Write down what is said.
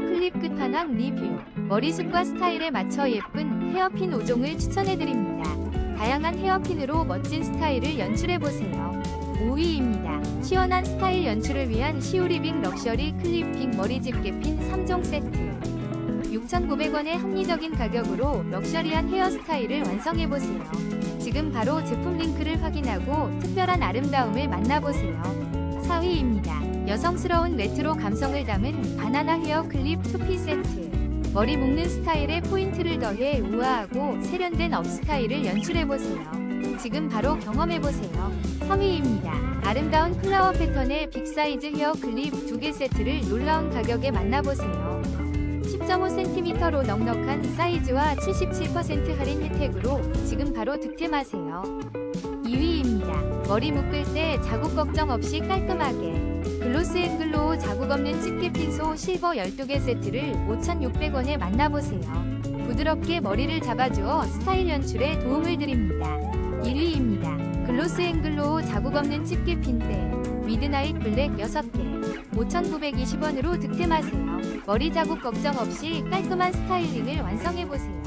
클립 끝판왕 리뷰. 머리숱과 스타일에 맞춰 예쁜 헤어핀 5종을 추천해드립니다. 다양한 헤어핀으로 멋진 스타일을 연출해보세요. 5위입니다. 시원한 스타일 연출을 위한 시우리빅 럭셔리 클립핑 머리 집게 핀 3종 세트. 6,900원의 합리적인 가격으로 럭셔리한 헤어스타일을 완성해보세요. 지금 바로 제품 링크를 확인하고 특별한 아름다움을 만나보세요. 4위입니다. 여성스러운 레트로 감성을 담은 바나나 헤어 클립 투피 세트. 머리 묶는 스타일에 포인트를 더해 우아하고 세련된 업 스타일을 연출해보세요. 지금 바로 경험해보세요. 3위입니다. 아름다운 플라워 패턴의 빅사이즈 헤어 클립 2개 세트를 놀라운 가격에 만나보세요. 10.5cm로 넉넉한 사이즈와 77% 할인 혜택으로 지금 바로 득템하세요. 2위입니다. 머리 묶을 때 자국 걱정 없이 깔끔하게 글로스 앤글로우 자국 없는 집게 핀소 실버 12개 세트를 5,600원에 만나보세요. 부드럽게 머리를 잡아주어 스타일 연출에 도움을 드립니다. 1위입니다. 글로스 앤글로우 자국 없는 집게 핀대 미드나잇 블랙 6개 5,920원으로 득템하세요. 머리 자국 걱정 없이 깔끔한 스타일링을 완성해보세요.